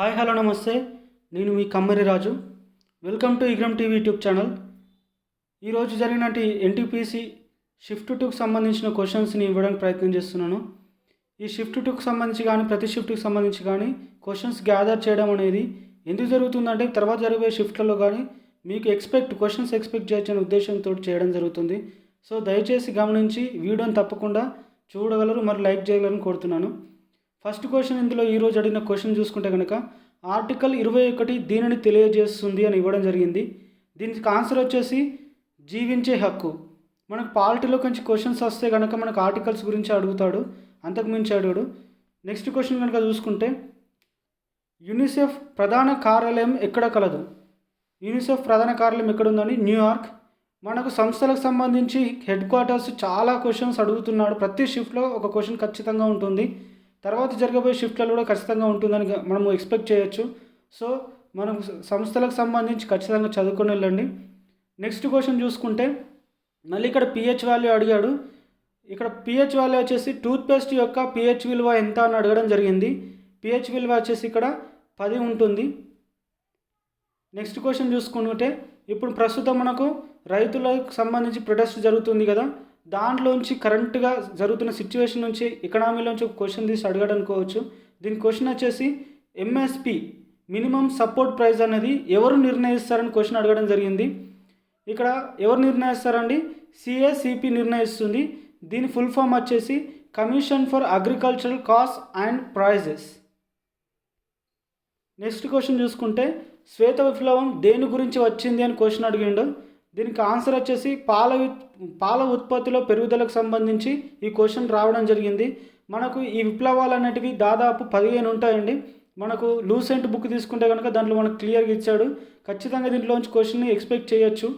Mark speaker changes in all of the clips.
Speaker 1: Hi hello నమస్తే. నేను మీ కమ్మరి రాజు. వెల్కమ్ టు ఇగ్రమ్ టీవీ యూట్యూబ్ ఛానల్. ఈరోజు జరిగినటి ఎన్టీపీసీ షిఫ్ట్ టూకి సంబంధించిన క్వశ్చన్స్ని ఇవ్వడానికి ప్రయత్నం చేస్తున్నాను. ఈ షిఫ్ట్ టూకి సంబంధించి కానీ ప్రతి షిఫ్ట్కి సంబంధించి కానీ క్వశ్చన్స్ గ్యాదర్ చేయడం అనేది ఎందుకు జరుగుతుందంటే తర్వాత జరిగే షిఫ్ట్లలో కానీ మీకు ఎక్స్పెక్ట్ క్వశ్చన్స్ ఎక్స్పెక్ట్ చేయొచ్చనే ఉద్దేశంతో చేయడం జరుగుతుంది. సో దయచేసి గమనించి వీడియోని తప్పకుండా చూడగలరు మరి లైక్ చేయగలరని కోరుతున్నాను. ఫస్ట్ క్వశ్చన్ ఇందులో ఈరోజు అడిగిన క్వశ్చన్ చూసుకుంటే కనుక ఆర్టికల్ ఇరవై ఒకటి దీనిని తెలియజేస్తుంది అని ఇవ్వడం జరిగింది. దీనికి ఆన్సర్ వచ్చేసి జీవించే హక్కు. మనకు పాలిటీలో కొంచెం క్వశ్చన్స్ వస్తే కనుక మనకు ఆర్టికల్స్ గురించి అడుగుతాడు. అంతకుమించి అడుగుడు. నెక్స్ట్ క్వశ్చన్ కనుక చూసుకుంటే యూనిసెఫ్ ప్రధాన కార్యాలయం ఎక్కడ కలదు? యూనిసెఫ్ ప్రధాన కార్యాలయం ఎక్కడ ఉందని న్యూయార్క్. మనకు సంస్థలకు సంబంధించి హెడ్ క్వార్టర్స్ చాలా క్వశ్చన్స్ అడుగుతున్నాడు. ప్రతి షిఫ్ట్లో ఒక క్వశ్చన్ ఖచ్చితంగా ఉంటుంది. తర్వాత జరగబోయే షిఫ్ట్లలో కూడా ఖచ్చితంగా ఉంటుందని మనము ఎక్స్పెక్ట్ చేయొచ్చు. సో మనం సంస్థలకు సంబంధించి ఖచ్చితంగా చదువుకొని వెళ్ళండి. నెక్స్ట్ క్వశ్చన్ చూసుకుంటే మళ్ళీ ఇక్కడ పిహెచ్ వాల్యూ అడిగాడు. ఇక్కడ పిహెచ్ వాల్యూ వచ్చేసి టూత్పేస్ట్ యొక్క పిహెచ్ విలువ ఎంత అని అడగడం జరిగింది. పిహెచ్ విలువ వచ్చేసి ఇక్కడ పది ఉంటుంది. నెక్స్ట్ క్వశ్చన్ చూసుకుంటే ఇప్పుడు ప్రస్తుతం మనకు రైతులకు సంబంధించి ప్రొటెస్ట్ జరుగుతుంది కదా. దాంట్లోంచి కరెంట్గా జరుగుతున్న సిచ్యువేషన్ నుంచి ఎకనామీలోంచి ఒక క్వశ్చన్ తీసి అడగడం అనుకోవచ్చు దీని క్వశ్చన్ వచ్చేసి ఎంఎస్పి మినిమం సపోర్ట్ ప్రైస్ అనేది ఎవరు నిర్ణయిస్తారని క్వశ్చన్ అడగడం జరిగింది. ఇక్కడ ఎవరు నిర్ణయిస్తారండి? సిఏసిపి నిర్ణయిస్తుంది. దీని ఫుల్ ఫామ్ వచ్చేసి commission for agricultural cost and prices next question చూసుకుంటే శ్వేత విప్లవం దేని గురించి వచ్చింది అని క్వశ్చన్ అడిగిండు. దీనికి ఆన్సర్ వచ్చేసి పాల ఉత్- పాల ఉత్పత్తిలో పెరుగుదలకు సంబంధించి ఈ క్వశ్చన్ రావడం జరిగింది. మనకు ఈ విప్లవాలు అనేటివి దాదాపు పదిహేను ఉంటాయండి. మనకు లూసెంట్ బుక్ తీసుకుంటే కనుక దాంట్లో మనకు క్లియర్గా ఇచ్చాడు. ఖచ్చితంగా దీంట్లోంచి క్వశ్చన్ని ఎక్స్పెక్ట్ చేయొచ్చు.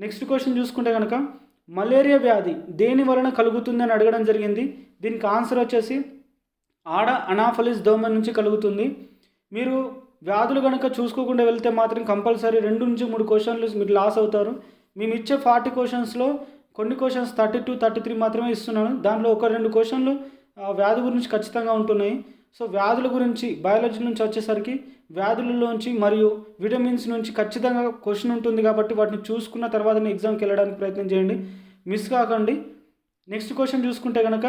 Speaker 1: నెక్స్ట్ క్వశ్చన్ చూసుకుంటే కనుక మలేరియా వ్యాధి దేని వలన కలుగుతుంది అని అడగడం జరిగింది. దీనికి ఆన్సర్ వచ్చేసి ఆడ అనాఫలిస్ దోమ నుంచి కలుగుతుంది. మీరు వ్యాధులు కనుక చూసుకోకుండా వెళ్తే మాత్రం కంపల్సరీ రెండు నుంచి మూడు క్వశ్చన్లు మీరు లాస్ అవుతారు. మేము ఇచ్చే ఫార్టీ క్వశ్చన్స్లో కొన్ని questions thirty two thirty three మాత్రమే ఇస్తున్నాను. దాంట్లో ఒక రెండు క్వశ్చన్లు వ్యాధి గురించి ఖచ్చితంగా ఉంటున్నాయి. సో వ్యాధుల గురించి బయాలజీ నుంచి వచ్చేసరికి వ్యాధులలోంచి మరియు విటమిన్స్ నుంచి ఖచ్చితంగా క్వశ్చన్ ఉంటుంది కాబట్టి వాటిని చూసుకున్న తర్వాత ఎగ్జామ్కి వెళ్ళడానికి ప్రయత్నం చేయండి. మిస్ కాకండి. నెక్స్ట్ క్వశ్చన్ చూసుకుంటే కనుక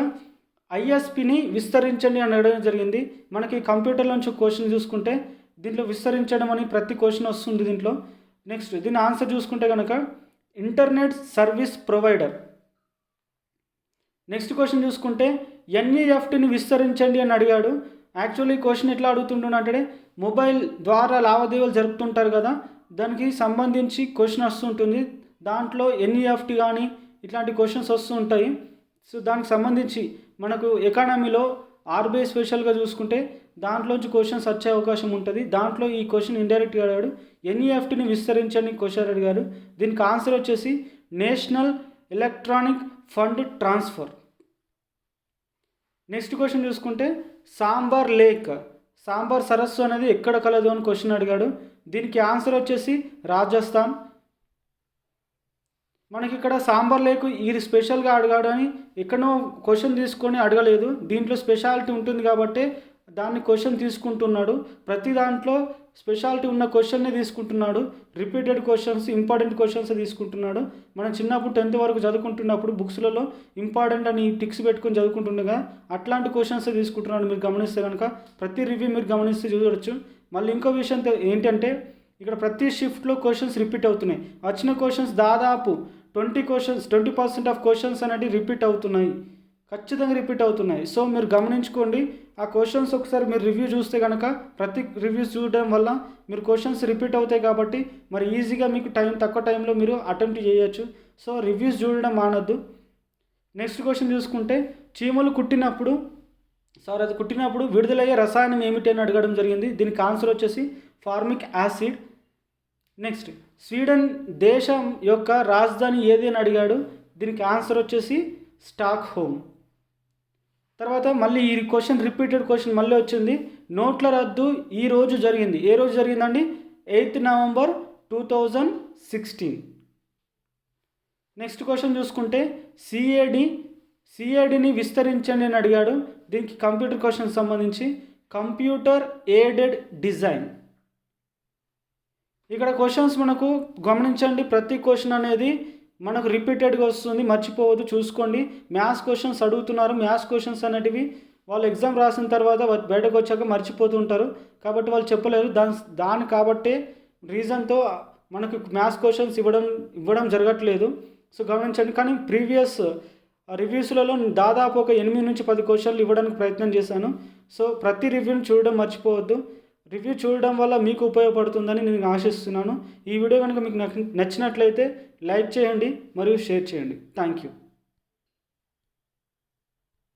Speaker 1: ఐఎస్పిని విస్తరించండి అని అడగడం జరిగింది. మనకి కంప్యూటర్ నుంచి క్వశ్చన్ చూసుకుంటే దీంట్లో విస్తరించడం అని ప్రతి క్వశ్చన్ వస్తుంది దీంట్లో. నెక్స్ట్ దీని ఆన్సర్ చూసుకుంటే కనుక internet service provider next question చూసుకుంటే ఎన్ఈఎఫ్టీని విస్తరించండి అని అడిగాడు. యాక్చువల్లీ క్వశ్చన్ ఎట్లా అడుగుతుంటున్నాడంటే మొబైల్ ద్వారా లావాదేవీలు జరుపుతుంటారు కదా దానికి సంబంధించి క్వశ్చన్ వస్తుంటుంది. దాంట్లో ఎన్ఈఎఫ్టీ కానీ ఇట్లాంటి క్వశ్చన్స్ వస్తూ ఉంటాయి సో దానికి సంబంధించి మనకు ఎకానమీలో ఆర్బీఐ స్పెషల్గా చూసుకుంటే దాంట్లోంచి క్వశ్చన్స్ వచ్చే అవకాశం ఉంటుంది. దాంట్లో ఈ క్వశ్చన్ ఇండైరెక్ట్గా అడిగాడు. ఎన్ఈఎఫ్టీని విస్తరించని క్వశ్చన్ అడిగాడు. దీనికి ఆన్సర్ వచ్చేసి national electronic fund transfer. Next question Sambhar sambar lake. Sambar సరస్సు అనేది ఎక్కడ కలదు అని క్వశ్చన్ అడిగాడు. దీనికి ఆన్సర్ వచ్చేసి రాజస్థాన్. మనకి ఇక్కడ సాంబార్ లేకు ఇది స్పెషల్గా అడగాడు అని ఎక్కడో క్వశ్చన్ తీసుకొని అడగలేదు. దీంట్లో స్పెషాలిటీ ఉంటుంది కాబట్టి దాన్ని క్వశ్చన్ తీసుకుంటున్నాడు. ప్రతి దాంట్లో స్పెషాలిటీ ఉన్న క్వశ్చన్నే తీసుకుంటున్నాడు. రిపీటెడ్ క్వశ్చన్స్ ఇంపార్టెంట్ క్వశ్చన్స్ తీసుకుంటున్నాడు. మనం చిన్నప్పుడు టెన్త్ వరకు చదువుకుంటున్నప్పుడు బుక్స్లలో ఇంపార్టెంట్ అని టిక్స్ పెట్టుకొని చదువుకుంటుండగా అట్లాంటి క్వశ్చన్స్ తీసుకుంటున్నాడు మీరు గమనిస్తే కనుక ప్రతి రివ్యూ మీరు గమనిస్తే చూడవచ్చు మళ్ళీ ఇంకో విషయం ఏంటంటే ఇక్కడ ప్రతి షిఫ్ట్లో క్వశ్చన్స్ రిపీట్ అవుతున్నాయి. వచ్చిన క్వశ్చన్స్ దాదాపు twenty questions twenty percent of questions అనేవి రిపీట్ అవుతున్నాయి. ఖచ్చితంగా రిపీట్ అవుతున్నాయి. సో మీరు గమనించుకోండి ఆ క్వశ్చన్స్ ఒకసారి మీరు రివ్యూ చూస్తే కనుక ప్రతి రివ్యూస్ చూడడం వల్ల మీరు క్వశ్చన్స్ రిపీట్ అవుతాయి కాబట్టి మరి ఈజీగా మీకు టైం తక్కువ టైంలో మీరు అటెంప్ట్ చేయొచ్చు. సో రివ్యూస్ చూడడం మానద్దు. నెక్స్ట్ క్వశ్చన్ చూసుకుంటే చీమలు కుట్టినప్పుడు సార్ అది కుట్టినప్పుడు విడుదలయ్యే రసాయనం ఏమిటి అని అడగడం జరిగింది. దీనికి ఆన్సర్ వచ్చేసి ఫార్మిక్ యాసిడ్. నెక్స్ట్ స్వీడన్ దేశం యొక్క రాజధాని ఏది అని అడిగాడు? దీనికి ఆన్సర్ వచ్చేసి స్టాక్ హోమ్ తర్వాత మళ్ళీ ఈ క్వశ్చన్ రిపీటెడ్ క్వశ్చన్ మళ్ళీ వచ్చింది. నోట్ల రద్దు ఈ రోజు జరిగింది. ఏ రోజు జరిగిందండి? Eighth November two thousand sixteen. Next question చూసుకుంటే సిఏడి సిఏడిని విస్తరించండి అని అడిగాడు. దీనికి కంప్యూటర్ క్వశ్చన్ సంబంధించి కంప్యూటర్ ఎయిడెడ్ డిజైన్. ఇక్కడ క్వశ్చన్స్ మనకు గమనించండి. ప్రతి క్వశ్చన్ అనేది మనకు రిపీటెడ్గా వస్తుంది. మర్చిపోవద్దు. చూసుకోండి. మ్యాథ్స్ క్వశ్చన్స్ అడుగుతున్నారు. మ్యాథ్స్ క్వశ్చన్స్ అనేటివి వాళ్ళు ఎగ్జామ్ రాసిన తర్వాత బయటకు వచ్చాక మర్చిపోతుంటారు కాబట్టి వాళ్ళు చెప్పలేరు దాని దాని కాబట్టే రీజన్తో మనకు మ్యాథ్స్ క్వశ్చన్స్ ఇవ్వడం ఇవ్వడం జరగట్లేదు. సో గమనించండి. కానీ ప్రీవియస్ రివ్యూస్లలో దాదాపు ఒక ఎనిమిది నుంచి పది క్వశ్చన్లు ఇవ్వడానికి ప్రయత్నం చేశాను. సో ప్రతి రివ్యూని చూడడం మర్చిపోవద్దు. రివ్యూ చూడడం వల్ల మీకు ఉపయోగపడుతుందని నేను ఆశిస్తున్నాను. ఈ వీడియో కనుక మీకు నచ్చినట్లయితే లైక్ చేయండి మరియు షేర్ చేయండి. Thank you